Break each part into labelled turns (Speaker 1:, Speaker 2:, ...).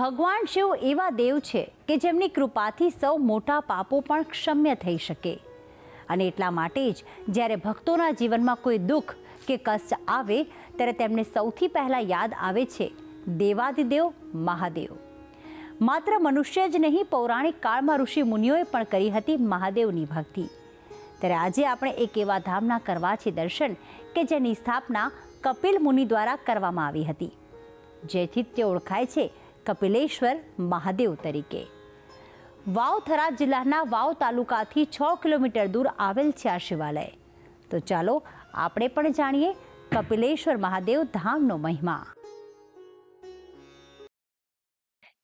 Speaker 1: ભગવાન શિવ એવા દેવ છે કે જેમની કૃપાથી સૌ મોટા પાપો પણ ક્ષમ્ય થઈ શકે. અને એટલા માટે જ જ્યારે ભક્તોના જીવનમાં કોઈ દુઃખ કે કષ્ટ આવે, ત્યારે તેમને સૌથી પહેલાં યાદ આવે છે દેવાદિદેવ, મહાદેવ. માત્ર મનુષ્ય જ નહીં, પૌરાણિક કાળમાં ઋષિ મુનિઓએ પણ કરી હતી મહાદેવની ભક્તિ. ત્યારે આજે આપણે એક એવા ધામના કરવા છે દર્શન કે જેની સ્થાપના કપિલ મુનિ દ્વારા કરવામાં આવી હતી. જેથી તે ઓળખાય છે કપિલેશ્વર મહાદેવ તરીકે. વાવ જિલ્લાના વાવ તાલુકાથી છ કિલોમીટર દૂર આવેલ છે આ શિવાલય. તો ચાલો આપણે પણ જાણીએ કપિલેશ્વર મહાદેવ ધામનો મહિમા.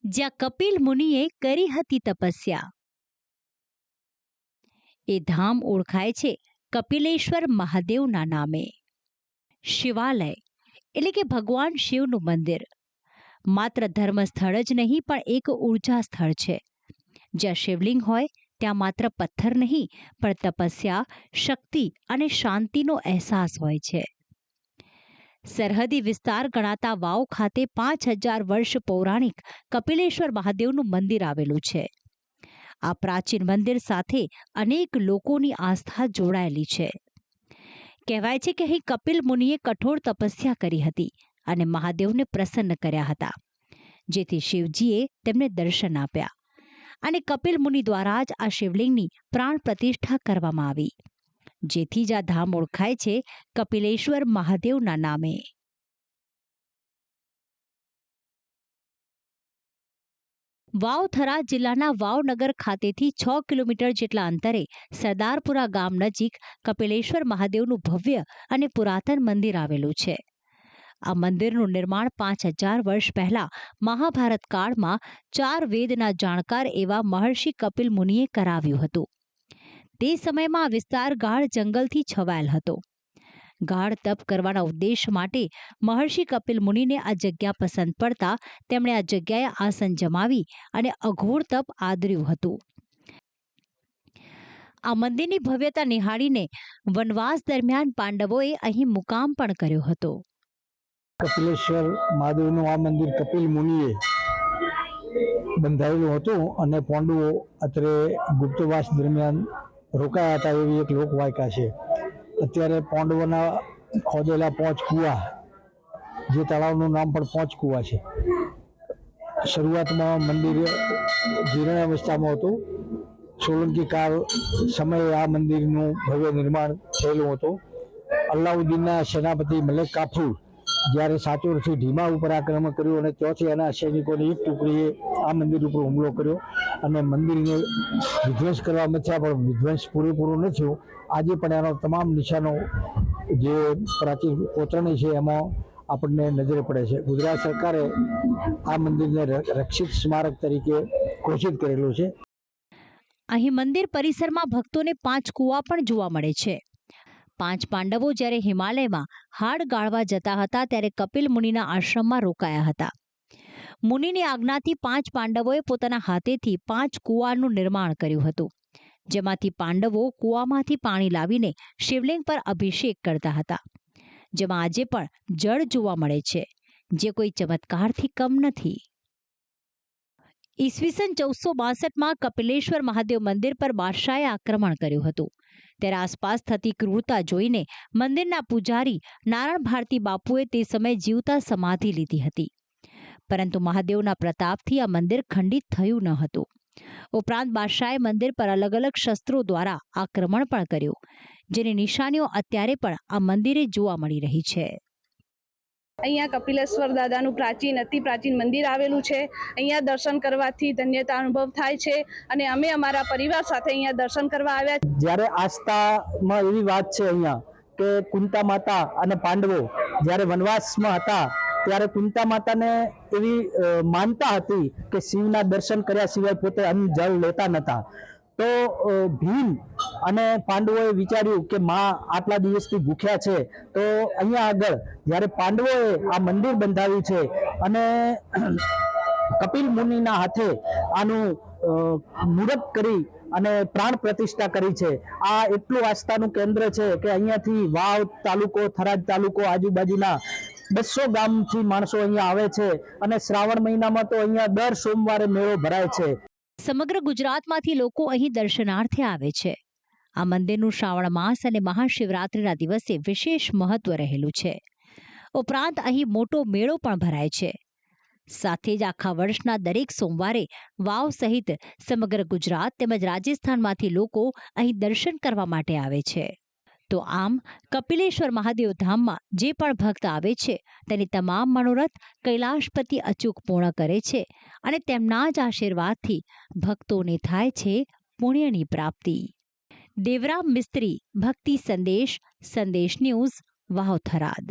Speaker 1: જ્યાં કપિલ મુનિએ કરી હતી તપસ્યા. એ ધામ ઓળખાય છે કપિલેશ્વર મહાદેવના નામે. શિવાલય એટલે કે ભગવાન શિવનું મંદિર. માત્ર ધર્મ સ્થળ જ નહીં, પણ એક ઊર્જા સ્થળ છે. જ્યાં શિવલિંગ હોય, ત્યાં માત્ર પથ્થર નહીં, પણ તપસ્યા, શક્તિ અને શાંતિનો અહેસાસ હોય છે. સરહદી વિસ્તાર ગણાતા વાવ ખાતે પાંચ હજાર વર્ષ પૌરાણિક કપિલેશ્વર મહાદેવનું મંદિર આવેલું છે. આ પ્રાચીન મંદિર સાથે અનેક લોકોની આસ્થા જોડાયેલી છે. કહેવાય છે કે અહીં કપિલ મુનિએ કઠોર તપસ્યા કરી હતી અને મહાદેવને પ્રસન્ન કર્યા હતા. જેથી શિવજીએ તેમને દર્શન આપ્યા અને કપિલ મુનિ દ્વારા જ આ શિવલિંગની પ્રાણ પ્રતિષ્ઠા કરવામાં આવી. જેથી જ આ ધામ ઓળખાય છે કપિલેશ્વર મહાદેવના નામે. વાવથરા જિલ્લાના વાવનગર ખાતેથી છ કિલોમીટર જેટલા અંતરે સરદારપુરા ગામ નજીક કપિલેશ્વર મહાદેવનું ભવ્ય અને પુરાતન મંદિર આવેલું છે. આ મંદિરનું નિર્માણ પાંચ હજાર વર્ષ પહેલા મહાભારત કાળમાં ચાર વેદના જાણકાર એવા મહર્ષિ કપિલ મુનિએ કરાવ્યું હતું. તે સમયમાં વિસ્તાર ગાઢ જંગલથી છવાયેલ હતો. ગાઢ તપ કરવાના ઉદ્દેશ માટે મહર્ષિ કપિલ મુનિને આ જગ્યા પસંદ પડતા તેમણે આ જગ્યાએ આસન જમાવી અને અઘોર તપ આદર્યું હતું. આ મંદિરની ભવ્યતા નિહાળીને વનવાસ દરમિયાન પાંડવોએ અહીં મુકામ પણ કર્યો હતો.
Speaker 2: કપિલેશ્વર મહાદેવનું આ મંદિર કપિલ મુનિએ બંધાયેલું હતું અને પોંડુઓ અત્રે ગુપ્તવાસ દરમિયાન રોકાયા હતા એવી એક લોકવાયકા છે. અત્યારે પોંડવોના ખોદેલા પોંચ કુવા, જે તળાવનું નામ પણ પોંચ કુવા છે. શરૂઆતમાં મંદિર જીર્ણ અવસ્થામાં હતું. સોલંકી કાળ સમયે આ મંદિરનું ભવ્ય નિર્માણ થયેલું હતું. અલ્લાઉદ્દીનના સેનાપતિ મલેક કાફુર જ્યારે સાચોરથી ઢીમા ઉપર આક્રમણ કર્યું અને ત્યાંથી એના સૈનિકોની એક ટુકડીએ આ મંદિર ઉપર હુમલો કર્યો. અને મંદિરને વિધ્વંસ કરવા મથ્યા પણ વિધ્વંસ પૂરેપૂરો ન થયો. આજે પણ એનો તમામ નિશાનો જે પ્રાચીન કોતરણી છે એમાં આપણને નજરે પડે છે. ગુજરાત સરકારે આ મંદિરને રક્ષિત સ્મારક તરીકે ઘોષિત કરેલું છે.
Speaker 1: અહીં મંદિર પરિસરમાં ભક્તોને પાંચ કૂવા પણ જોવા મળે છે. પાંચ પાંડવો જ્યારે હિમાલયમાં હાડ ગાળવા જતા હતા ત્યારે કપિલ મુનિના આશ્રમમાં રોકાયા હતા. મુનિની આજ્ઞાથી પાંચ પાંડવોએ પોતાના હાથેથી પાંચ કૂવાનું નિર્માણ કર્યું હતું. જેમાંથી પાંડવો કૂવામાંથી પાણી લાવીને શિવલિંગ પર અભિષેક કરતા હતા. જેમાં આજે પણ જળ જોવા મળે છે, જે કોઈ ચમત્કારથી કમ નથી. ઈસવીસન ચૌદસો બાસઠમાં કપિલેશ્વર મહાદેવ મંદિર પર બાદશાહે આક્રમણ કર્યું હતું. ત્યારે આસપાસ થતી ક્રૂરતા જોઈને મંદિરના પૂજારી નારાયણ ભારતી બાપુએ તે સમયે જીવતા સમાધિ લીધી હતી. પરંતુ મહાદેવના પ્રતાપથી આ મંદિર ખંડિત થયું ન હતું. ઉપરાંત બાદશાહે મંદિર પર અલગ અલગ શસ્ત્રો દ્વારા આક્રમણ પણ કર્યું, જેની નિશાનીઓ અત્યારે પણ આ મંદિરે જોવા મળી રહી છે.
Speaker 3: અહીંયા કપિલેશ્વર દાદાનું પ્રાચીન, અતિ પ્રાચીન મંદિર આવેલું છે. અહીંયા દર્શન કરવાથી ધન્યતા અનુભવ થાય છે અને અમે અમારા પરિવાર સાથે અહીંયા દર્શન કરવા આવ્યા
Speaker 2: જ્યારે આસ્થામાં એવી વાત છે અહીંયા કે કુંતા માતા અને પાંડવો જ્યારે વનવાસમાં હતા, ત્યારે કુંતા માતાને એવી માનતા હતી કે શિવના દર્શન કર્યા સિવાય પોતે અન્ન જળ લેતા નતા તો ભીમ અને પાંડવોએ વિચાર્યું કે માં આટલા દિવસથી ભૂખ્યા છે, તો અહીંયા આગળ જ્યારે પાંડવોએ આ મંદિર બંધાવ્યું છે અને કપિલ મુનિના હાથે આનું મુહૂર્ત કરી અને પ્રાણ પ્રતિષ્ઠા કરી છે. આ એટલું આસ્થાનું કેન્દ્ર છે કે અહીંયાથી વાવ તાલુકો, થરાદ તાલુકો, આજુબાજુના
Speaker 4: બસો ગામથી માણસો અહીંયા આવે છે અને શ્રાવણ મહિનામાં તો અહીંયા દર સોમવારે મેળો ભરાય છે.
Speaker 1: સમગ્ર ગુજરાતમાંથી લોકો અહીં દર્શનાર્થે આવે છે. આ મંદિરનું શ્રાવણ માસ અને મહાશિવરાત્રિના દિવસે વિશેષ મહત્વ રહેલું છે. ઉપરાંત અહીં મોટો મેળો પણ ભરાય છે. સાથે જ આખા વર્ષના દરેક સોમવારે વાવ સહિત સમગ્ર ગુજરાત તેમજ રાજસ્થાનમાંથી લોકો અહીં દર્શન કરવા માટે આવે છે. તો આમ કપિલેશ્વર મહાદેવ ધામમાં જે પણ ભક્ત આવે છે, તેની તમામ મનોરથ કૈલાશપતિ અચૂક પૂર્ણ કરે છે અને તેમના જ આશીર્વાદથી ભક્તોને થાય છે પુણ્યની પ્રાપ્તિ. દેવરામ મિસ્ત્રી, ભક્તિ સંદેશ સંદેશ ન્યૂઝ વાવ થરાદ